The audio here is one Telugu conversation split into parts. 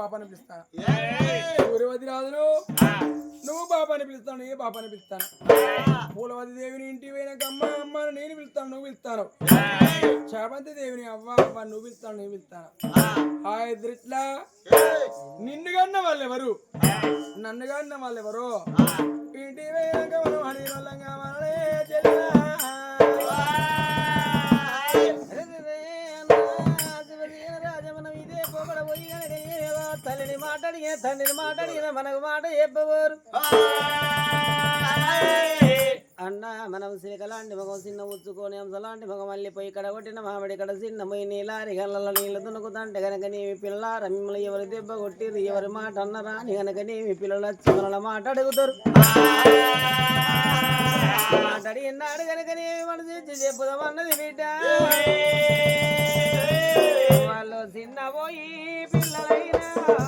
పాపని పిలుస్తాను సూర్యవతి రాజును నువ్వు పాపని పిలుస్తావు నేను పాపని పిలుస్తాను. పూలవతి దేవిని ఇంటి పోయినాక అమ్మ అమ్మ నేను పిలుస్తాను నువ్వు పిలుస్తాను. చామంతి దేవిని అవ్వ అవ్వ నువ్వు పిలుస్తాను నేను పిలుస్తాను. ఆ ఇద్దరిట్లా నిన్ను కన్న వాళ్ళు ఎవరు నన్ను కన్న వాళ్ళు ఎవరు ఇంటి పోయినాక మనం హరి వల్లంగా మనలే చెల్లిరా. తల్లిని మాట్లాడిన తండ్రిని మాట్లాడిన మనకు మాట చెప్పవారు. అన్న మనం శ్రీకలాంటి మగం చిన్న ఉచ్చుకొని అంశలాంటి మగం మళ్ళీపోయి ఇక్కడ కొట్టిన మామిడి ఇక్కడ చిన్న పోయి నీలారి గల్లలో నీళ్ళు దునుకుతంటే గనక నీవి పిల్లల మిమ్మల్ని ఎవరు దెబ్బ కొట్టిరు ఎవరి మాట అన్నరా అని గనక నీవి పిల్లలు వచ్చి మనల మాట అడుగుతారు. మాట్లాడి ఎన్నాడు గనక నీవి మనసు చెప్పుదామన్నది బిడ్డ. వాళ్ళు చిన్న పోయి పిల్లలైనా.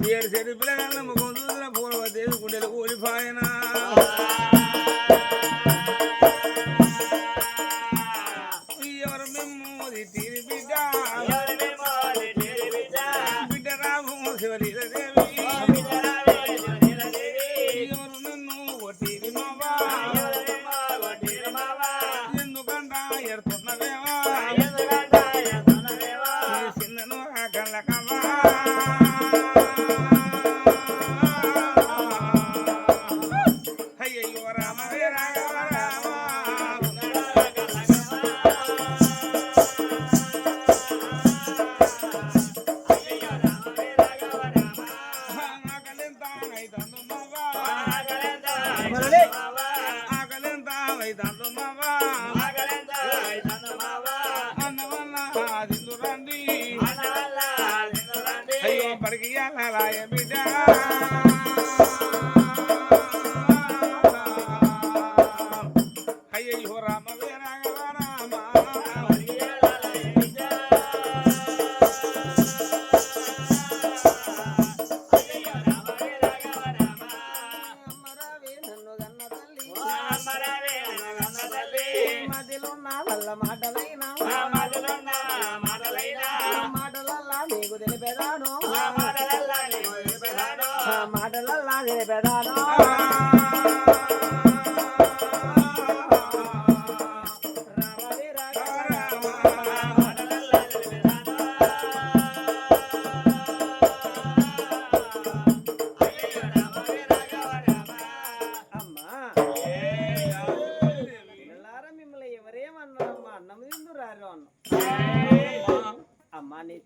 ఏడు చెరుపుల నమ్ముకో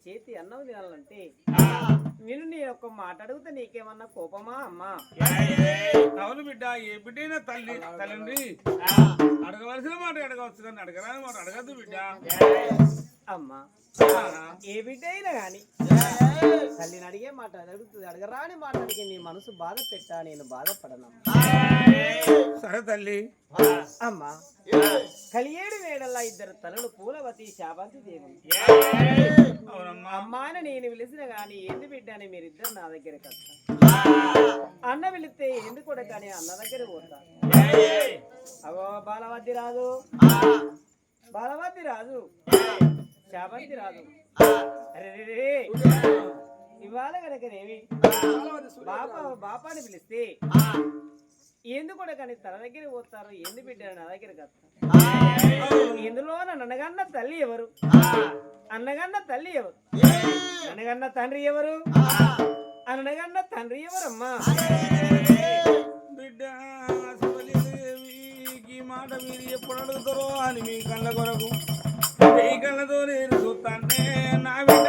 చేతి అన్నం తినాలంటే నేను నీ ఒక్క మాట అడిగితే నీకేమన్నా కోపమా అమ్మా? అవును బిడ్డ ఏ బిడ్డైనా తల్లి తల్లి అడగవలసిన మాట అడగవచ్చు కానీ అడగరాని మాట అడగద్దు బిడ్డ. అమ్మా ఏ బిడ్డ అయినా గాని తల్లిని అడిగే మాట అడుగుతుంది అడగరాని మాట అడిగి నీ మనసు బాధ పెట్టా నేను బాధపడనమ్మా. సరే తల్లి. అమ్మా కలియేడు వేడల్లా ఇద్దరు తలలు పూలవతి శాబంతి దేవి. అవునమ్మా. అమ్మా అని నేను పిలిచిన గాని ఎందు బిడ్డ అని మీరిద్దరు నా దగ్గరికి వస్తారు అన్న పిలిస్తే ఎందుకు కూడా కానీ అన్న దగ్గర పోతా. అవో బాలవద్ది రాదు బాలవద్ది రాదు శాబంతి రాదు అరే రే. ఇవాళ కనుకనేమి బాప బాపాని పిలిస్తే ఎందుకు కానీ తన దగ్గర పోతారు? ఎందు బిడ్డ నా వస్తారు. ఇందులో నన్నగన్న తల్లి ఎవరు? అన్నగన్న తల్లి ఎవరు? అనగన్న తండ్రి ఎవరు? అనగన్న తండ్రి ఎవరమ్మా? బిడ్డ మాట మీరు ఎప్పుడు అడుగుతారో అని మీ కళ్ళ కొరకు మీ కళ్ళతో నేను చూస్తానే నా బిడ్డ.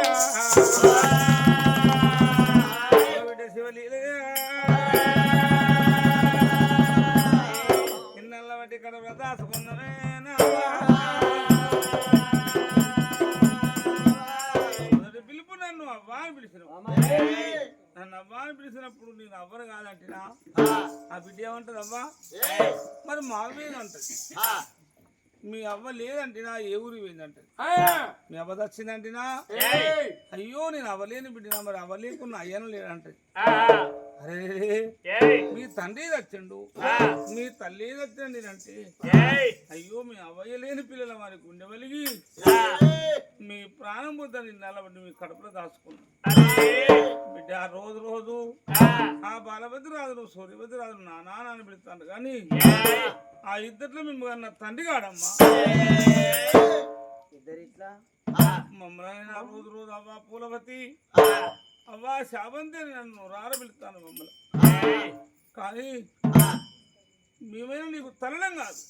నన్ను అవ్వా అని పిలిచినప్పుడు నేను అవ్వను కాదంటినా? ఆ. బిడ్డ ఏమంటది అవ్వా మరి మామయ్య అంటది మీ అవ్వ లేదంటినా? ఏ ఊరి పోయిందంటది మీ అవ్వ వచ్చిందంటినా అయ్యో నేను అవ్వలేని బిడ్డినా? మరి అవ్వలేకున్నా అయ్యను లేదంటది అరే మీ తండ్రి తెచ్చిండు మీ తల్లి తెచ్చండి అంటే అయ్యో మీ అవ్వయ్య లేని పిల్లల మరి గుండె వెలిగి మీ ప్రాణం పోతుంది నిలబడి మీ కడుపులో దాచుకున్నా. బిడ్డ రోజు రోజు ఆ. బాలభద్ర రాజు సూర్యభద్ర రాజు నా నాన్న అని పిలుస్తాను కానీ ఆ ఇద్దట్లో మేము అన్న తండ్రి కాడమ్మా. ఇద్దరు ఇట్లా మమ్మల్ని రోజు రోజు అవ్వ పూలవతి. అవ్వ శాబంతి నన్ను. రార పిలుస్తాను మమ్మల్ని. కానీ మేమైనా నీకు తరలం కాదు.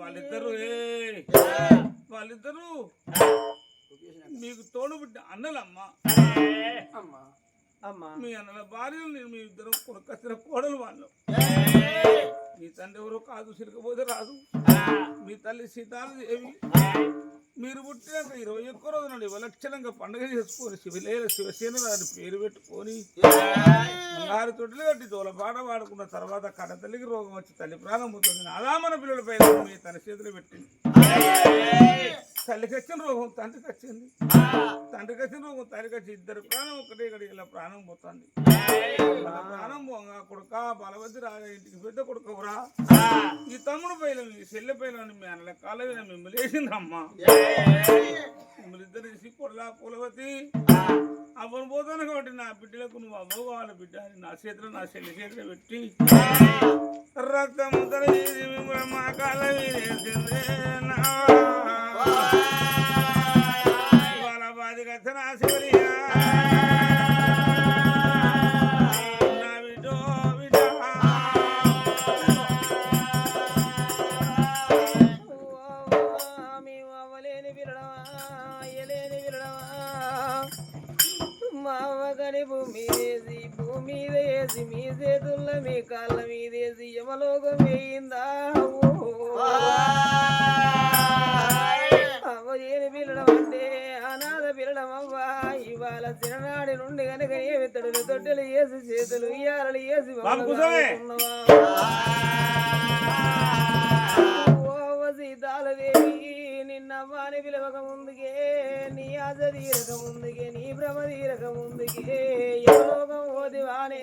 వాళ్ళిద్దరు ఏ వాళ్ళిద్దరు మీకు తోడు బిడ్డ అన్నలమ్మా. అమ్మా. అమ్మా. మీ అన్నల భార్యలు నేను మీ ఇద్దరు కొడుకొచ్చిన కోడలు వాళ్ళు. మీ తండ్రి ఎవరో కాదు సిరకపోతే రాదు. మీ తల్లి సీతాదేవి మీరు పుట్టినాక ఇరవై ఒక్క రోజు నుండి విలక్షణంగా పండుగ చేసుకొని శివలేల శివసేన దాన్ని పేరు పెట్టుకొని ఆరు తొట్లు కట్టి తోలపాట వాడుకున్న పాడుకున్న తర్వాత కడతల్లికి రోగం వచ్చి తల్లి ప్రాణం పోతుంది. నాదామన పిల్లలపై మీ తన చేతులు పెట్టింది తల్లికి వచ్చిన రోగం తండ్రికి వచ్చింది. తండ్రికి వచ్చిన రోగం తల్లికి వచ్చి ఇద్దరు ప్రాణం ఒకటే గడి ఇలా ప్రాణం పోతుంది. వాళ్ళ ప్రాణం పోగా కొడుక బలవద్ది రాగా ఇంటికి పెద్ద కొడుకురా ఈ తమ్ముడు పైన ఈ చెల్లె పైన మీ అన్న కాళ్ళ మీద మిమ్మల్ని వేసిందమ్మా మిమ్మల్ని ఇద్దరు తీసి కొడలా పూలవతి అవ్వను పోతాను కాబట్టి నా బిడ్డలకు నువ్వు అవ్వ కావాలి బిడ్డ అని నా చేతిలో నా చెల్లి చేతిలో పెట్టి రక్తం తరగేసి మిమ్మల్ని మా కాళ్ళ ఉంది ఏ యోగం ఓదివానే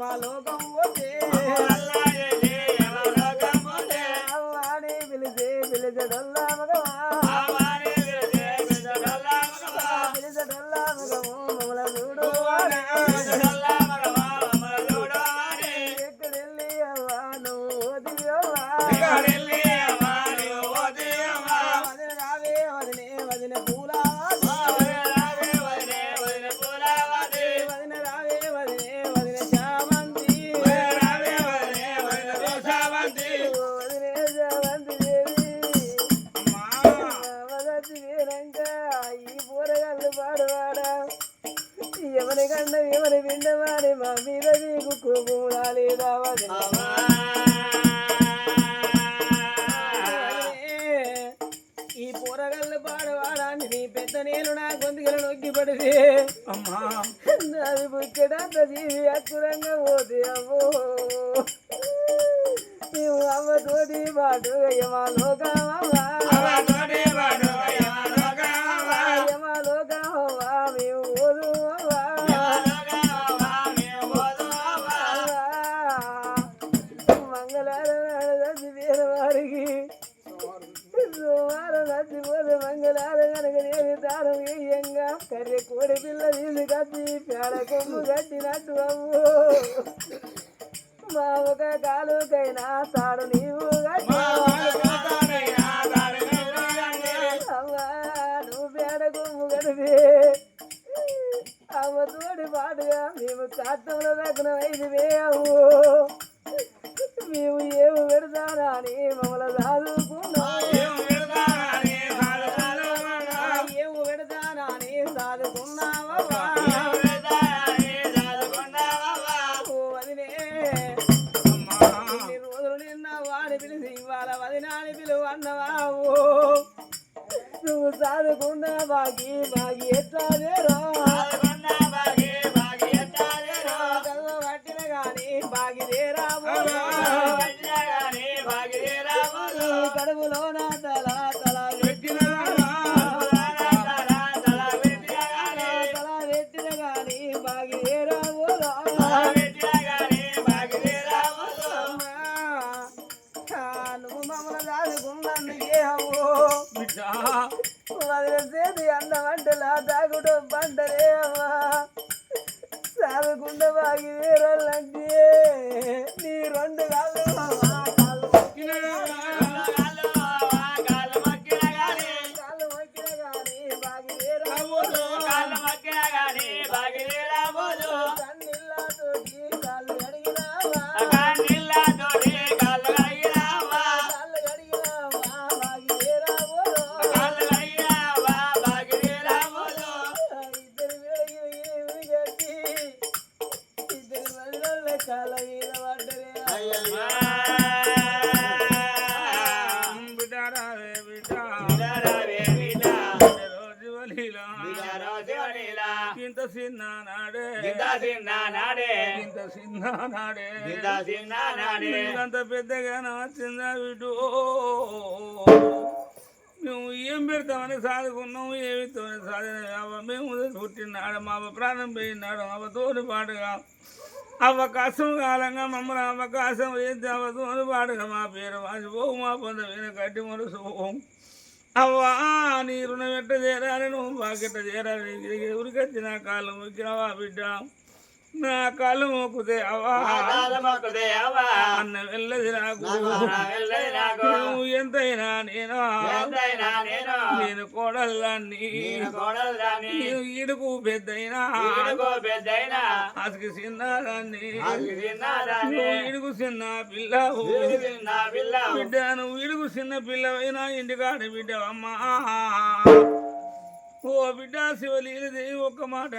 马老公 కూరగాయలు పాడవాడా నీ పెద్ద నేను నా గొంతుకలు నొక్కి పడివి అమ్మా. నాది బుచ్చడంత జీవి అచ్చురంగా పోతే అమ్మో. మేము అమ్మతోటి పాటు అయ్యమా లోకమా కప్పి పేడ కొమ్ము కట్టినట్టు అవ్వు మా ఒక కాలుకైనా సాడు నీవు అమ్మ నువ్వు పేడ కొమ్ము కడిపి అవ్వ తోడి పాటుగా మేము కాట్టంలో దగ్గర ఐదు వేయవు తాగుడు బండ తాగిందాడు మేము ఏం పెడతామని సాధుకున్నాము ఏమిస్తామని సాధన అవ మేము పుట్టినాడు మా ప్రాణం పోయినాడు అవ తోడు పాటుగా అవకాశం కాలంగా మమ్మల్ని అవకాశం ఏంటి అవ తోడు పాటుగా మా పేరు వాసిపోవు మా పొంద మీద కట్టి మరుసుకోం అవ్వా నీ రుణం ఎట్ట చేరాలి నువ్వు బాకెట్ట చేరాలి ఉరికొచ్చిన కాలం ముక్కినవా బిడ్డ? నా మొక్కుతే అవ్వా అన్న వెళ్ళది నాకు. నువ్వు ఎంతైనా నేను? నేను? కోడల్లాన్ని. నేను ఈడుకు పెద్దయినా. అసలు చిన్నదాన్ని నువ్వు ఈడుకు చిన్న పిల్లవు. బిడ్డ నువ్వు ఈడుకు చిన్న పిల్లవైనా ఇంటికాడ బిడ్డవమ్మా. ఓ బిడ్డ శివలీల దేవి ఒక్క మాట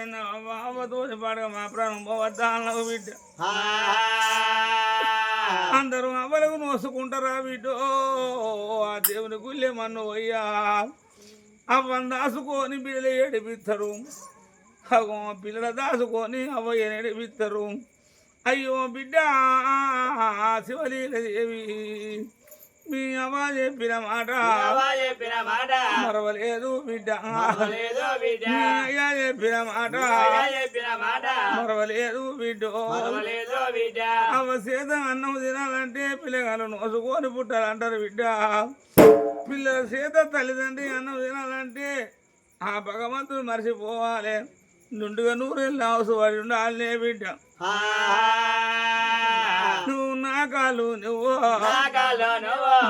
అవ్వతో పాడగా మా ప్రాణం పోవద్దా అన్నావు బిడ్డ. అందరూ అవ్వలకు మోసుకుంటారా బిడ్డో? ఆ దేవుని గుళ్ళే మన్ను అయ్యా అవ్వని దాసుకొని బిడ్డలు ఏడిపిస్తారు అగో పిల్లల దాసుకొని అవ్వయ్యని ఏడిపిస్తారు అయ్యో బిడ్డ శివలీల దేవి. మీ అవ్వ చెప్పిన మాట. చెప్పిన మాట. మరవలేదు బిడ్డ. లేదు బిడ్డ. మీ అయ్యా చెప్పిన మాట. చెప్పిన మాట. మరవలేదు బిడ్డో. బిడ్డ. అవ్వ సీత అన్నం తినాలంటే పిల్లగాలు నోసుకొని పుట్టాలంటారు బిడ్డ. పిల్లల సీత తల్లిదండ్రి అన్నం తినాలంటే ఆ భగవంతుడు మర్చిపోవాలి. నుండుగా నూరేళ్ళు అవసరం ఉండాలనే బిడ్డ. నాగాలో నువ్వు.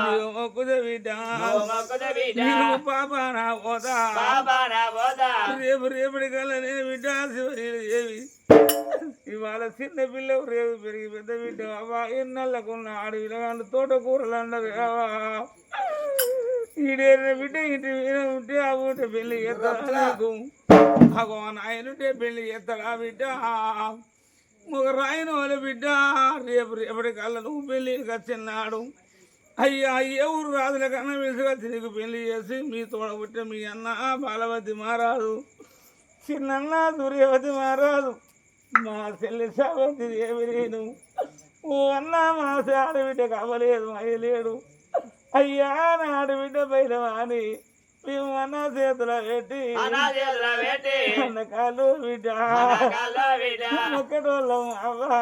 నువ్వు. మొక్కుదే బిడ్డ మొక్కుద బిడ్డ నువ్వు పాప నా బాబా రేపు రేపటి కల్లా నేను బిడ్డ ఇవాళ చిన్న పిల్ల రేపు పెరిగి పెద్ద బిడ్డ అవ్వా. ఎన్నెళ్ళకున్న అడవిలో వాళ్ళు తోటకూరలు అన్నారు అవ్వా. ఈడేరిన బిడ్డ ఇంటి మీద ఉంటే ఆ ఊట పెళ్ళి నాకు? భగవాన్ ఆయనుంటే పెళ్ళి చేస్తాడా బిడ్డ? ఒక రాయన వాళ్ళ బిడ్డ రేపు రేపటి కల్లా నువ్వు పెళ్ళికి వచ్చినాడు అయ్యా ఏ ఊరు రాజుల కన్నా వెలుసుగా తిరిగి పెళ్ళి చేసి మీ తోడబుట్ట మీ అన్న బాలవతి మారాదు చిన్నన్న సూర్యవతి మారాదు మా చెల్లి సావతి దేవి లేను ఓ అన్న మా ఆడబిడ్డ కావలేదు అయ్యలేడు. అయ్యా నా ఆడబిడ్డ బయట అని మేము అన్న చేతుల పెట్టి బిడ్డ అవ్వా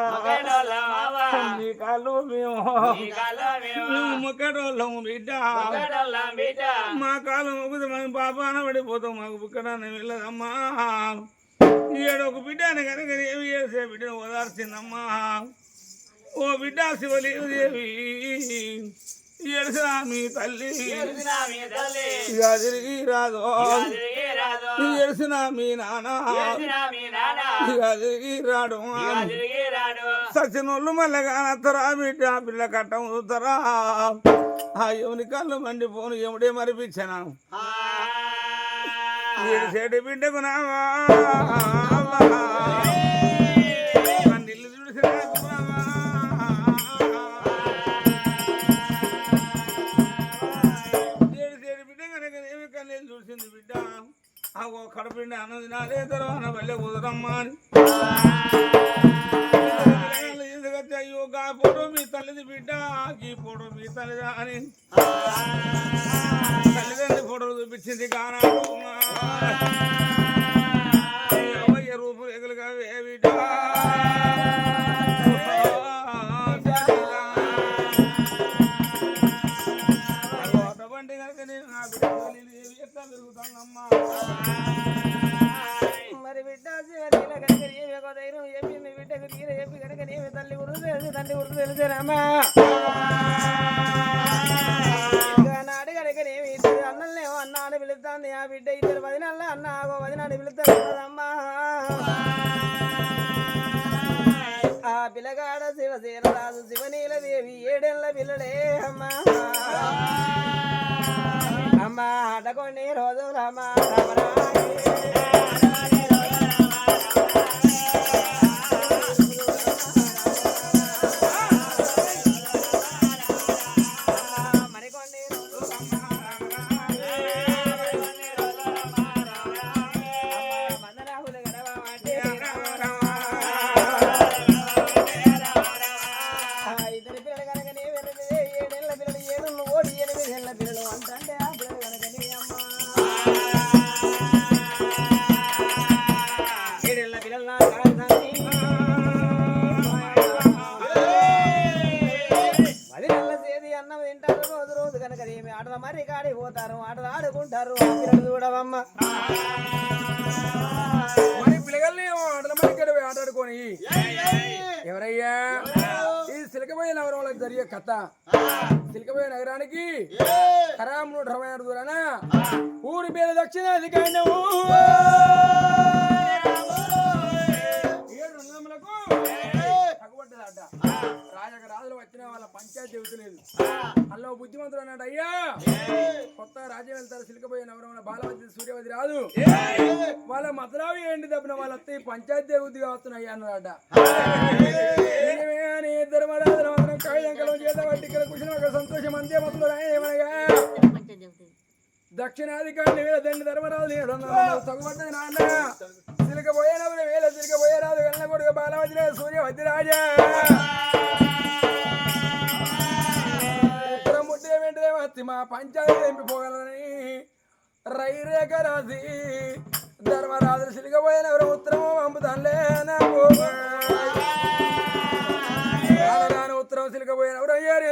నీ కాలు మేము. మొక్కటోళ్ళం బిడ్డ మా కాలం ఒకటి మనం పాపాన పడిపోతాం. మాకు బుక్కడాన్ని వెళ్ళదమ్మా. ఈడ ఒక బిడ్డని కనుక ఏమి చేసే బిడ్డను ఓదార్చిందమ్మా. ఓ బిడ్డ శివలేవు దేవి తల్లి. మీ తల్లి. ఇక తిరిగి రాదు. తిరిగి రాదు. ఎడిసినా మీ నాన్న తెలిసిన మీ నాన్న ఇక తిరిగి రాడు. సచినోళ్ళు మళ్ళీ కానత్తరా బిడ్డ పిల్ల కట్టం చూస్తారా ఆ ఎవని కళ్ళు మండిపోను ఎముడే మరిపించనా. ఏడు చెడు బిడ్డకు నావా. ఆ కడపిండి అన్న తినాలే తర్వాత వెళ్ళి కుదరమ్మా అని ఎందుకంటే అయ్యో గా ఫోటో మీ తల్లిది బిడ్డ ఈ ఫోటో మీ తల్లిదా అని. తల్లిదండ్రి ఫోటోలు చూపించింది కానాడు అమ్మయ్య రూపురేఖలుగా ఏ బిడ్డ కనుక ఏమి ధైర్యం చెప్పి మీ బిడ్డకు తీర చెప్పి కనుక ఏమి తల్లి గురువు తెలుసు తండ్రి గురువు తెలుసురామా నాడు కనుక ఏమి ఇద్దరు అన్నలేమో అన్న అని పిలుస్తాంది ఆ బిడ్డ ఇద్దరు వదినాల అన్న ఆగో వదినాడు పిలుస్తాడు అమ్మా ఆ పిల్లగాడ శివసేన రాజు శివనీల దేవి ఏడేళ్ళ పిల్లడే అమ్మా. అమ్మా అడగొండి రోజు రామా మరికొండి ఆటాడుకొని ఎవరయ్యా? ఈ సిలకబోయే నగరంలో జరిగే కథ. సిలకబోయే నగరానికి కరాముడు రవణ దూరాన ఊరి పేరు దక్షిణాది కాండము ఏడు రంగములకు తగ్గుపడ్డదట రాజక రాజులు వచ్చిన వాళ్ళ పంచాయతీ చెబుతలేదు అల్లో బుద్ధిమంతుడు అన్నాడు అయ్యా కొత్త రాజ్యం వెళ్తారు సిలికపోయే నగరంలో బాలవతి సూర్యవతి రాదు. వాళ్ళ మతరావి ఏంటి తప్పిన వాళ్ళ అత్త పంచాయతీ బుద్ధిగా వస్తున్నాయి అన్నాడట. నిజమే అని ఇద్దరు చేత వాటి ఇక్కడ కూర్చుని ఒక సంతోషం అంతే మొత్తం ఆయన ఏమనగా దక్షిణాధికారిని వేల దండి ధర్మరాజు తగ్గుపడ్డది నాన్న. సిలికపోయేనప్పుడు వేల సిలికపోయే రాదు వెళ్ళ కొడుకు బాలవతి సూర్య సూర్యవతి రాజా ఉత్తరం ముట్టే వెంటనే వచ్చి మా పంచాయతీ ఎంపిపోగలని రైరేఖ రాసి ధర్మరాజు సిలికపోయినవరు ఉత్తరం పంపుతానులే నాకు. రాను ఉత్తరం సిలికపోయినవరు అయ్యారు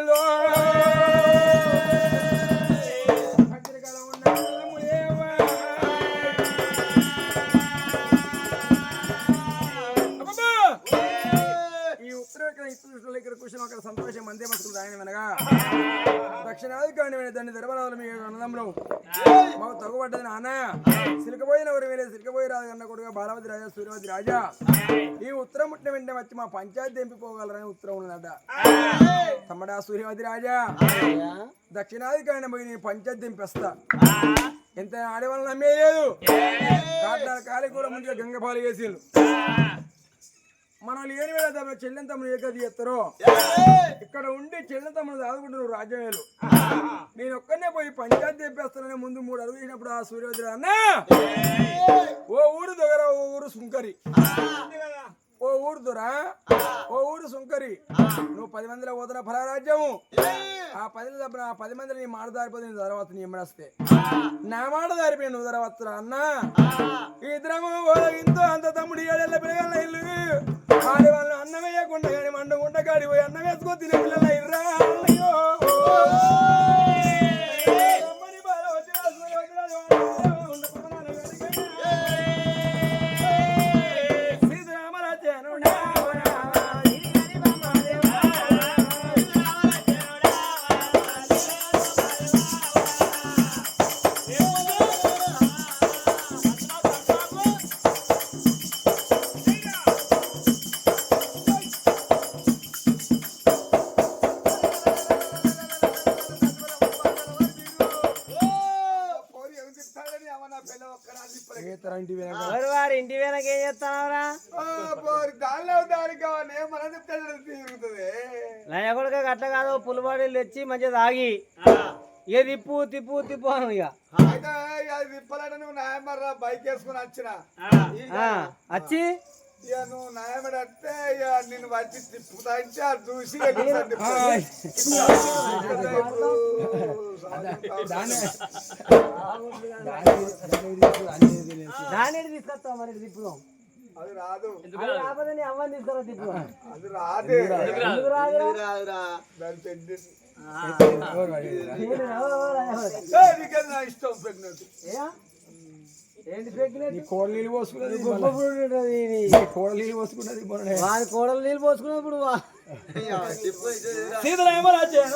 ఇక్కడ కూర్చుని ఒక సంతోషం అందే మసుకుంది ఆయన వెనగా దక్షిణాధికారిని దాన్ని ధర్మరాజులు మీ అన్నదమ్ములు. మాకు తగ్గుపడ్డది నాన్న. సిలికపోయిన ఎవరు వేలే సిలికపోయి రాజు కన్న కొడుగా బాలవతి రాజా సూర్యవతి రాజా. ఈ ఉత్తరం పుట్టిన వెంటనే వచ్చి మా పంచాయతీ ఎంపిపోగలరని ఉత్తరం ఉన్నదట. తమ్మడా సూర్యవతి రాజా. అయ్యా, దక్షిణాధికారిని పోయి నేను పంచాయతీ దింపేస్తా ఎంత ఆడవాళ్ళు నమ్మేయలేదు. లేదు కాలి కూడా ముందుగా గంగపాలు వేసిండు మనం లేని వేళ తమ చెల్లెంతమ్ముడు ఏకది ఎత్తరో ఇక్కడ ఉండి చెల్లెంతమ్ముడు చదువుకుంటున్నారు రాజ్యమేలు నేను ఒక్కనే పోయి పంచాయతీ తెప్పేస్తానని ముందు మూడు అడుగు వేసినప్పుడు ఆ సూర్యోదయ అన్న! ఓ ఊరు దొగర ఓ ఊరు సుంకరి. ఓ ఊరు దొర? ఓ ఊరు సుంకరి. నువ్వు పది మందిలో పోతున్న ఫలరాజ్యము ఆ పది తప్ప ఆ పది మందిని నీ మాట దారిపోతే తర్వాత నీ ఎమ్మడస్తే నా మాట దారిపోయి నువ్వు ధరవత్తురా అన్న. ఈ ఇద్దరము ఇంతో అంత తమ్ముడు ఏడేళ్ళ పిల్లల ఇల్లు. ఆడి వాళ్ళు అన్నం వేయకుండా కానీ మండకుండా కాడి పోయి అన్నం వేసుకో తినే పిల్లల ఇర్రా గట్ల కాదు పులిబాడీలు తెచ్చి మంచిగా తాగి. ఇక తిప్పు తిప్పు తిప్పు అను ఇక. అయితే నువ్వు నాయమర్రా బైక్ వేసుకుని వచ్చిన. ఆ, వచ్చి? ఇక నువ్వు ఇక వచ్చి తిప్పుతా అంటే అది చూసి. దాని తీసుకొస్తావు మరి తిప్పుదాం? అది రాదు. అది రాకపోతే నీ అవ్వని తీసుకురా అది రాదు. ఎందుకు రాదురా? దాని పెద్ద ఇష్టం ప్రెగ్నెంట్? ఏంటి కోడలు నీళ్ళు పోసుకున్నది. కోడలు నీళ్ళు పోసుకున్నది వాని కోడలు నీళ్ళు పోసుకున్నప్పుడు వా- సీతారామరాజ్యం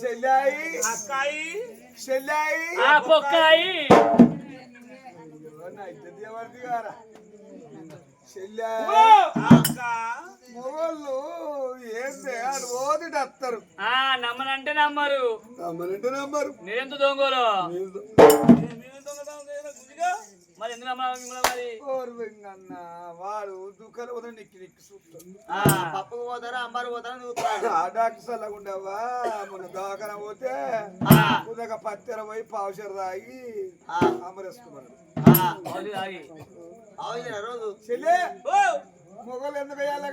చెల్లాయి అక్కాయి చెల్లాయి ఆ పొక్కాయి మొగళ్ళు ఏంది ఆడు ఆ నమ్మనంటే నమ్మరు నమ్మనంటే నమ్మరు నేనెంత దొంగలు మీరు ఎందుకు మరి? వాడు దుఃఖాలు నిక్కి నిక్కి చూస్తాడు. పప్పుకు పోతారా అంబారు పోతారా చూస్తాడు. ఆ డాక్టర్ సల్లగుండవా మొన్న దవాఖాన పోతే పత్తెర పోయి పావుషర్ తాగి అమరేసుకున్నాడు రోజు. చెల్లె మొగలు ఎందుకు వేయాలి?